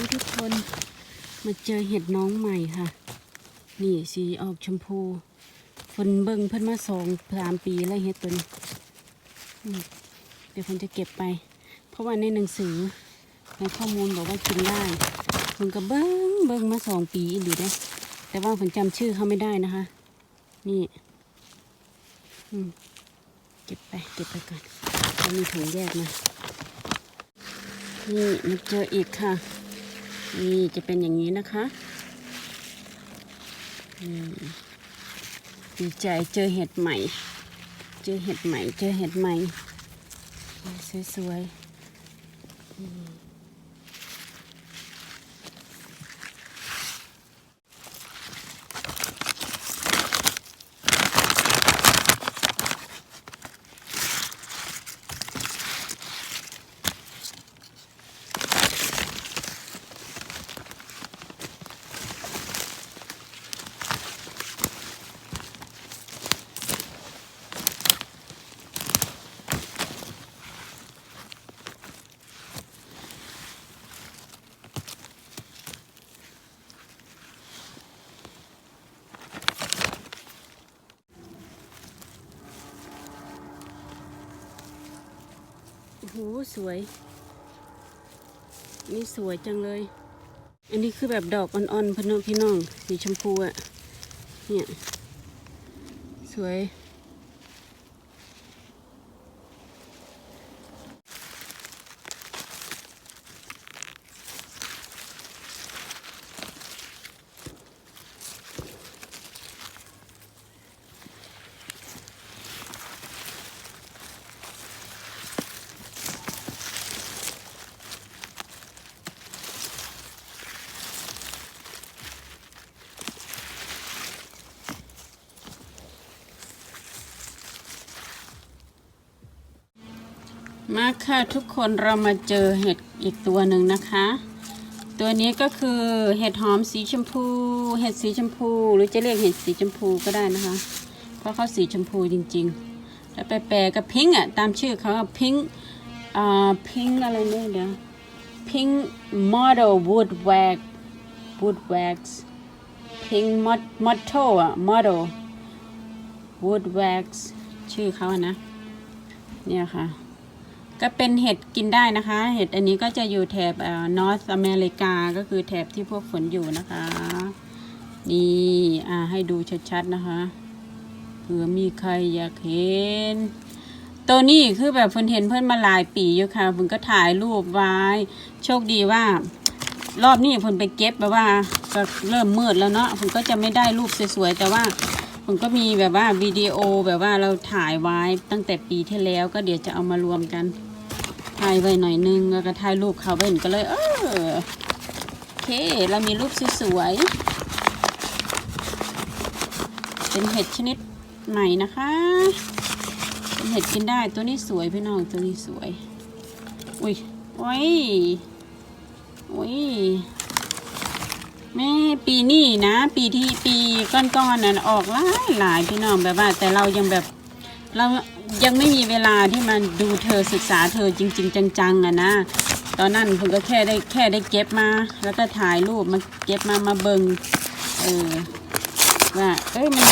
อ้ทุกคนมาเจอเห็ดน้องใหม่ค่ะ นี่สีออกชมพูฝนเบิ่งเพิ่นมาสองสามปีแล้วเห็ดตัวนี้เดี๋ยวเพิ่นจะเก็บไป เพราะว่าในหนังสือในข้อมูลบอกว่ากินได้เพิ่นก็เบิ่งเบิ่งมาสองปีอีหลีเด้แต่ว่าผมจำชื่อเขาไม่ได้นะคะ นี่เก็บไปเก็บไปก่อนมีถุงแยกมานี่มาเจออีกค่ะ นี่จะเป็นอย่างนี้นะคะดีใจเจอเห็ดใหม่ เจอเห็ดใหม่ เจอเห็ดใหม่ สวยๆ หสวย นี่สวยจังเลย อันนี้คือแบบดอกอ่อนๆพะเนอะพี่น้องสีชมพูอะเนี่ย สวย มาค่ะทุกคนเรามาเจอเห็ดอีกตัวหนึ่งนะคะ ตัวนี้ก็คือเห็ดหอมสีชมพู เห็ดสีชมพู หรือจะเรียกเห็ดสีชมพูก็ได้นะคะ เพราะเขาสีชมพูจริงๆแล้วไปแปลกับพิงค์อะตามชื่อเขาพิงอ่าพิงอะไรเนี่ยเดี๋ยวพิง model wood wax wood wax พิง motto อะ model wood wax ชื่อเขาอะนะเนี่ยค่ะ ก็เป็นเห็ดกินได้นะคะ เห็ดอันนี้ก็จะอยู่แถบนอร์ทอเมริกาก็คือแถบที่พวกฝนอยู่นะคะ นี่อ่าให้ดูชัดๆนะคะเผื่อมีใครอยากเห็น ตัวนี้คือแบบฝนเห็นเพื่อนมาหลายปีอยู่ค่ะฝนก็ถ่ายรูปไว้ โชคดีว่า รอบนี้ฝนไปเก็บแบบว่าก็เริ่มมืดแล้วเนาะฝนก็จะไม่ได้รูปสวยๆแต่ว่าผมก็มีแบบว่าวิดีโอแบบว่าเราถ่ายไว้ตั้งแต่ปีที่แล้วก็เดี๋ยวจะเอามารวมกัน ถ่ายไว้หน่อยนึงแล้วก็ถ่ายรูปเขาไว้หนก็เลย เออโอเค เรามีรูปสวยๆ เป็นเห็ดชนิดใหม่นะคะ เป็นเห็ดกินได้ตัวนี้สวยพี่น้องตัวนี้สวย อุ้ยโอ้ยโอ้ยแม่ปีนี้นะ ปีที่ปีก้อนๆนั้นออกหลายหลายพี่น้องแบบว่า แต่เรายังแบบเรา ยังไม่มีเวลาที่มาดูเธอศึกษาเธอจริง ๆ จังๆอะนะตอนนั้นผมก็แค่ได้แค่ได้เก็บมา แล้วก็ถ่ายรูปมาเก็บมามาเบิงเออว่าเอ้ยมัน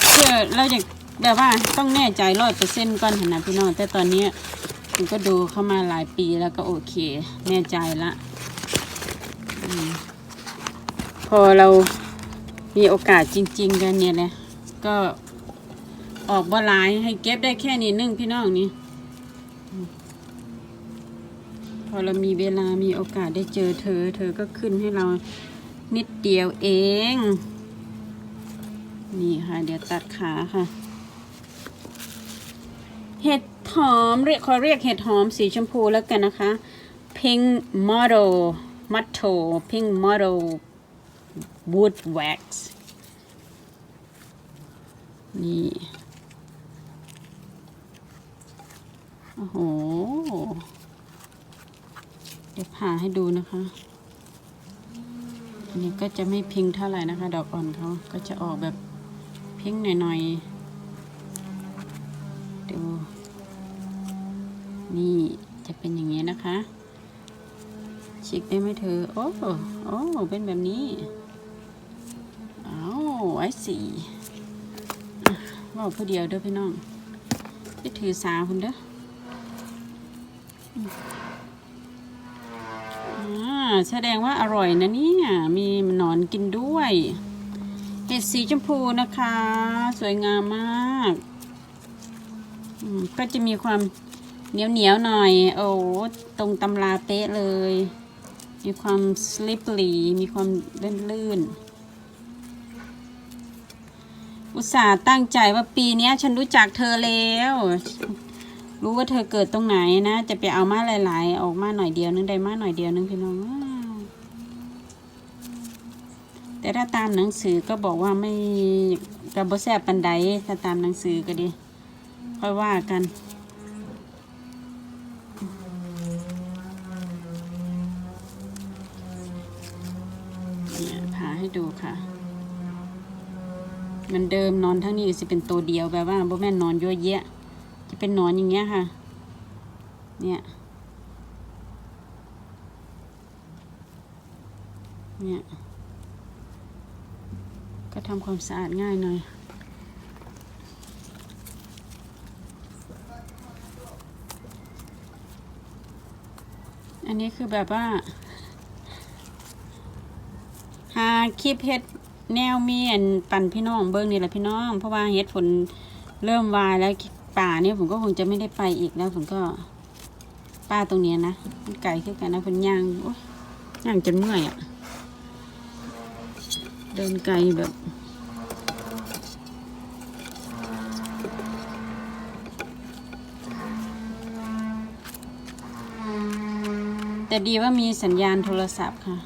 เพื่อเราจะแบบว่าต้องแน่ใจร้อยเปอร์เซ็นต์ก่อนหนนะพี่น้องแต่ตอนนี้ผมก็ดูเข้ามาหลายปีแล้วก็โอเค แน่ใจละพอเรามีโอกาสจริง ๆ กันเนี่ยแหละก็ ออกบ่หลายให้เก็บได้แค่นี้นึ่งพี่น้องนี่พอเรามีเวลามีโอกาสได้เจอเธอ เธอก็ขึ้นให้เรานิดเดียวเอง นี่ค่ะ เดี๋ยวตัดขาค่ะ เห็ดหอมเรียกขอเรียกเห็ดหอมสีชมพูแล้วกันนะคะ pink model motto pink model wood wax นี่ โอ้โห เดี๋ยวผ่าให้ดูนะคะ อันนี้ก็จะไม่พิงเท่าไหร่นะคะ ดอกอ่อนเขาก็จะออกแบบพิงหน่อยๆ ดู นี่จะเป็นอย่างนี้นะคะฉีกได้ไหมเธอ โอ้ โอ้ เป็นแบบนี้อ้าวไอ้สีว่าผู้เดียวเด้อพี่น้องที่ถือสาคุณเด้อ แสดงว่าอร่อยนะเนี่ย มีหนอนกินด้วย เห็ดสีชมพูนะคะ สวยงามมากก็จะมีความเหนียวเหนียวหน่อย โอ้ตรงตำราเป๊ะเลย มีความสลิปหลีมีความลื่นๆอุตส่าห์ตั้งใจว่าปีนี้ฉันรู้จักเธอแล้ว รู้ว่าเธอเกิดตรงไหนนะ จะไปเอามาหลาย ๆ ออกมาหน่อยเดียวนึงได้มาหน่อยเดียวนึงพี่น้องแต่ถ้าตามหนังสือก็บอกว่าไม่กับบแซบปันไดถ้าตามหนังสือก็ดี ค่อยว่ากัน เนี่ยพาให้ดูค่ะมันเดิมนอนทั้งนี้สิเป็นตัวเดียวแบบว่าบ่แม่นนอนเยอะแยะ จะเป็นนอนอย่างเงี้ยค่ะ เนี่ย เนี่ย ก็ทำความสะอาดง่ายหน่อยอันนี้คือแบบว่า หาคลิปเฮ็ดแนวมีอันปั่นพี่น้องเบิ้งนี่แหละพี่น้อง เพราะว่าเฮ็ดฝนเริ่มวายแล้ว ป่าเนี่ยผมก็คงจะไม่ได้ไปอีกแล้วผมก็ป้าตรงเนี้ยนะมันไก่ขึ้นกันนะผมย่างโอ๊ยย่างจนเมื่อยอะ่ะ เดินไกลแบบแต่ดีว่ามีสัญญาณโทรศัพท์ค่ะ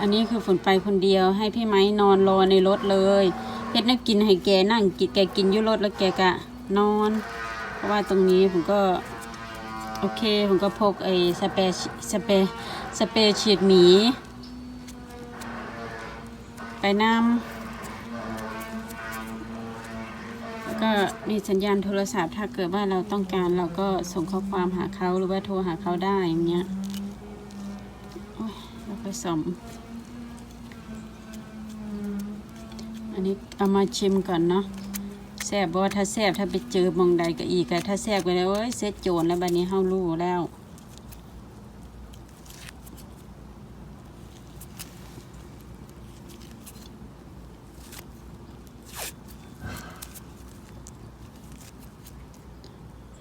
อันนี้คือฝนไปคนเดียวให้พี่ไม้นอนรอในรถเลย เพชรนักกินให้แกนั่งกินแกกินอยุรถแล้วแกก็นอน เพราะว่าตรงนี้ผมก็ โอเค ผมก็พกไอ้สเปรย์สเปรย์สเปรย์ฉีดหมี ไปนำแล้วก็มีสัญญาณโทรศัพท์ ถ้าเกิดว่าเราต้องการเราก็ส่งข้อความหาเขาหรือว่าโทรหาเขาได้อย่างเงี้ยโอ้ยเราไปส่อม อันนี้เอามาชิมก่อนเนาะแซ่บบ่ถ้าแซ่บถ้าไปเจอมองใดก็อีกอะถ้าแซ่บก็แล้วเอ้ยเซ็ตโจรแล้วบัดนี้เฮารู้แล้ว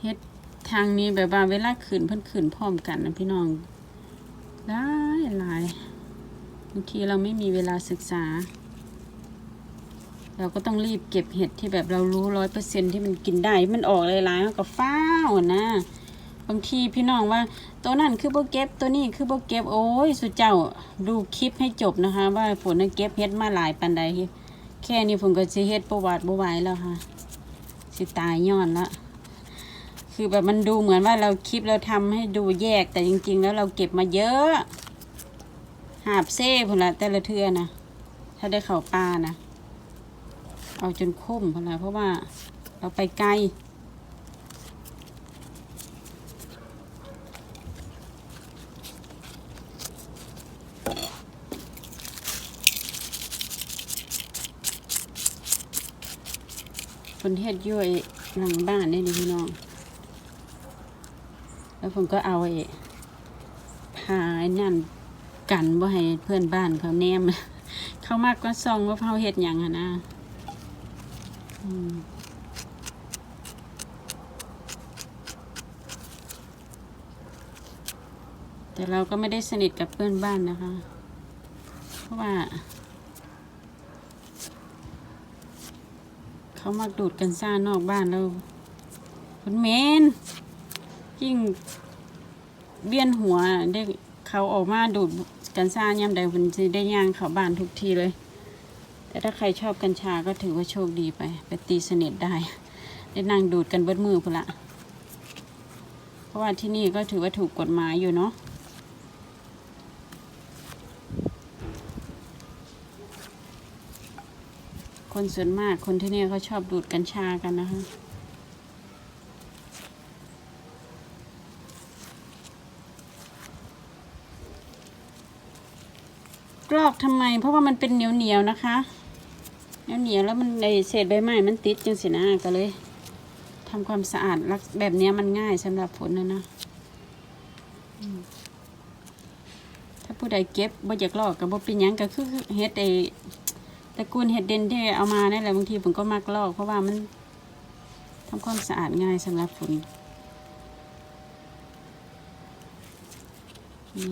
เฮ็ดทางนี้แบบว่าเวลาขึ้นเพิ่นขึ้นพร้อมกันนะพี่น้องหลายหลายบางทีเราไม่มีเวลาศึกษา เราก็ต้องรีบเก็บเห็ดที่แบบเรารู้ร้อยเปอร์เซ็นที่มันกินได้ มันออกหลายๆเขาก็ฟ้าวนะบางทีพี่น้องว่าตัวนั้นคือโบเก็บตัวนี้คือโบเก็บโอ้ยสุดเจ้าดูคลิปให้จบนะคะ ว่าฝนน่ะเก็บเห็ดมาหลายปันใดแค่นี้ผมก็สิเฮ็ดประวัติบ่ไหวแล้วค่ะสิตายย้อนละคือแบบมันดูเหมือนว่าเราคลิปเราทำให้ดูแยกแต่จริง ๆ แล้วเราเก็บมาเยอะหาบเซ่พนละแต่ละเทือนะถ้าได้เข่าปลานะ เอาจนคมพนละเพราะว่าเราไปไกลคนเทศย่อยหลังบ้านนี่นี่พี่น้อง แล้วผมก็เอาไอ้พาไอ้นั่นกันว่าให้เพื่อนบ้านเขาแนม เขามากก็ซองว่าเขาเฮ็ดหยังอะนะ แต่เราก็ไม่ได้สนิทกับเพื่อนบ้านนะคะ เพราะว่า เขามาดูดกันซ่านอกบ้านแล้วคุณเมนยิ่งเบี้ยนหัวได้เขาออกมาดูดกัญชาย่ำใดมันจะได้ย่างเขาบ้านทุกทีเลย แต่ถ้าใครชอบกัญชาก็ถือว่าโชคดีไป ไปตีสนิทได้ ได้นั่งดูดกันเบิดมือพุ่ละ เพราะว่าที่นี่ก็ถือว่าถูกกฎหมายอยู่เนาะคนส่วนมากคนที่นี่เขาชอบดูดกัญชากันนะคะลอกทำไมเพราะว่ามันเป็นเหนียวเหนียวๆนะคะ เหนียวเหนียวแล้วมันในเศษใบไม้มันติดจังสินะก็เลยทำความสะอาดแบบนี้มันง่ายสำหรับฝนนะนะถ้าผู้ใดเก็บบ่อยากลอกกับบ่เป็นยังก็คือเฮ็ดไอตระกูลเห็ดเด่นที่เอามานั่นแหละบางทีผมก็มักลอกเพราะว่ามันทำความสะอาดง่ายสำหรับฝนนี่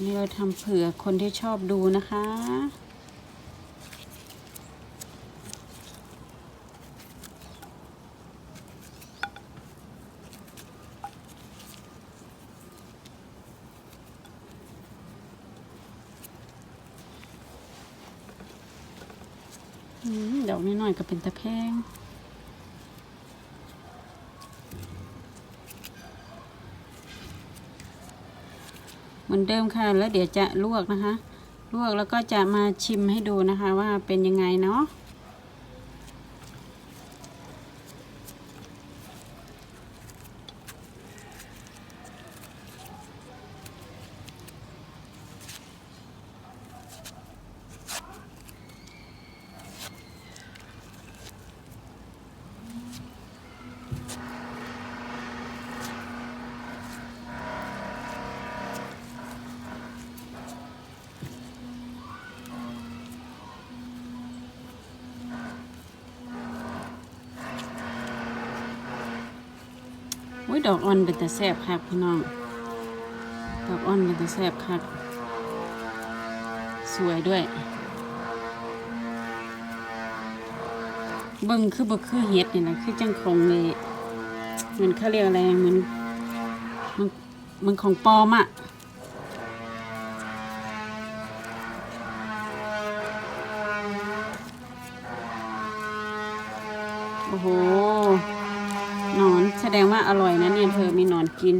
นนี้เราทำเผื่อคนที่ชอบดูนะคะอืมดอกน้อยก็เป็นตะแพง มือนเดิมค่ะ แล้วเดี๋ยวจะลวกนะคะ ลวกแล้วก็จะมาชิมให้ดูนะคะว่าเป็นยังไงเนาะ อุ้ยดอกอ่อนเป็นแต่แซ่บครับพี่น้อง ดอกอ่อนเป็นแต่แซ่บครับ สวยด้วย เบิ้งคือบ่คือเห็ดนี่นะคือจังของเลยเหมือนเขาเรียกอะไรเหมือนมันมันของปลอมอะโกิน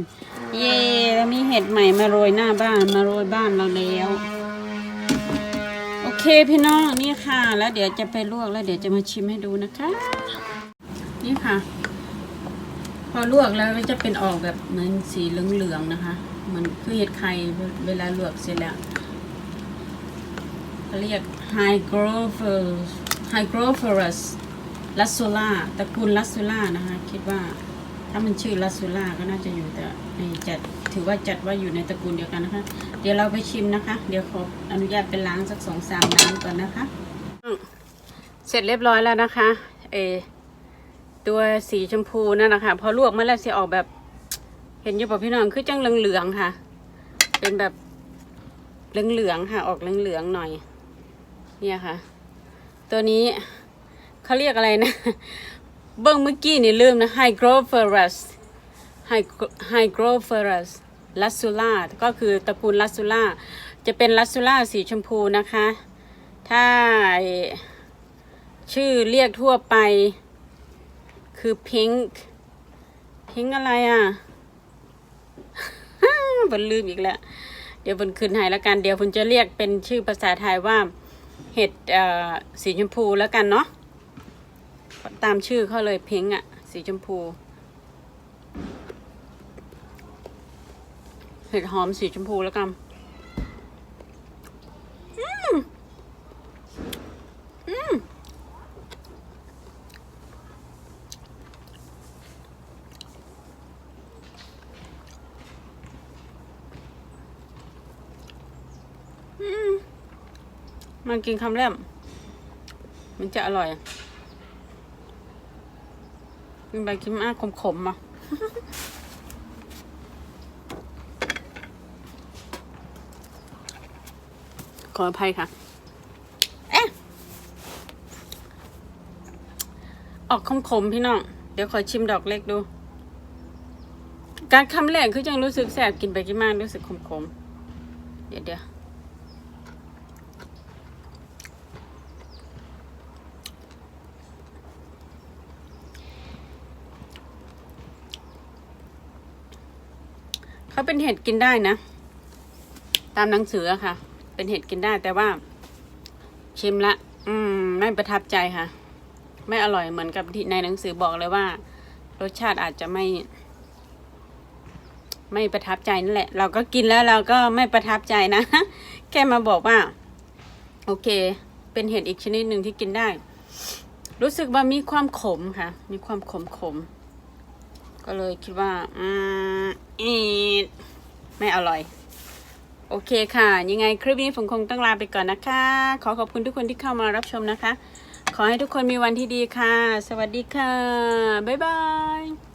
เย่แล้วมีเห็ดใหม่มาโรยหน้าบ้านมาโรยบ้านเราแล้ว โอเคพี่น้องนี่ค่ะ แล้วเดี๋ยวจะไปลวกแล้วเดี๋ยวจะมาชิมให้ดูนะคะ นี่ค่ะ พอลวกแล้วก็จะเป็นออกแบบเหมือนสีเหลืองๆนะคะเหมือนคือเห็ดไข่เวลาลวกเสร็จแล้วเขาเรียก high grover high groverus ลัสซูล่าตระกูลลัสซูล่านะคะ คิดว่า ถ้ามันชื่อลัสซูล่าก็น่าจะอยู่แต่ในจัดถือว่าจัดว่าอยู่ในตระกูลเดียวกันนะคะ เดี๋ยวเราไปชิมนะคะ เดี๋ยวขออนุญาตไปล้างสักสองสามน้ำก่อนนะคะ เสร็จเรียบร้อยแล้วนะคะเอตัวสีชมพูนั่นนะคะพอลวกมาแล้วจะออกแบบ เห็นอยู่ป่ะพี่น้องคือจังเหลืองๆค่ะ เป็นแบบเหลืองๆค่ะ ออกเหลืองๆหน่อย เนี่ยค่ะ ตัวนี้เขาเรียกอะไรนะ เบิ้งเมื่อกี้นี่ลืมนะ Hygrophorus Hygrophorus Lassula ก็คือตระกูล Lassula จะเป็น Lassula สีชมพูนะคะ ถ้าชื่อเรียกทั่วไปคือ Pink Pink อะไรอะบนลืมอีกแล้ว เดี๋ยวบนคืนให้แล้วกัน เดี๋ยวบนจะเรียกเป็นชื่อภาษาไทยว่าเห็ดอ่อสีชมพูแล้วกันเนาะ ตามชื่อเขาเลยพิงอะสีชมพู เห็ดหอมสีชมพูแล้วกันมันกินคำแรกมันจะอร่อย กินไปกินมาขมๆอะขออภัยค่ะเอ๊ะออกขมๆพี่น้อง เดี๋ยวขอชิมดอกเล็กดู การคำแรกคือยังรู้สึกแสบกินไปกินมารู้สึกขมๆ เดี๋ยวเดี๋ยว เขาเป็นเห็ดกินได้นะ ตามหนังสือค่ะ เป็นเห็ดกินได้แต่ว่า ชิมละ อืม ไม่ประทับใจค่ะ ไม่อร่อยเหมือนกับที่ในหนังสือบอกเลยว่า รสชาติอาจจะไม่ ไม่ประทับใจนั่นแหละ เราก็กินแล้วเราก็ไม่ประทับใจนะ แค่มาบอกว่า โอเค เป็นเห็ดอีกชนิดหนึ่งที่กินได้ รู้สึกว่ามีความขมค่ะ มีความขมขม ก็เลยคิดว่า อืมอีดไม่อร่อย โอเคค่ะ ยังไงคลิปนี้ผมคงต้องลาไปก่อนนะคะ ขอขอบคุณทุกคนที่เข้ามารับชมนะคะ ขอให้ทุกคนมีวันที่ดีค่ะ สวัสดีค่ะ บ๊ายบาย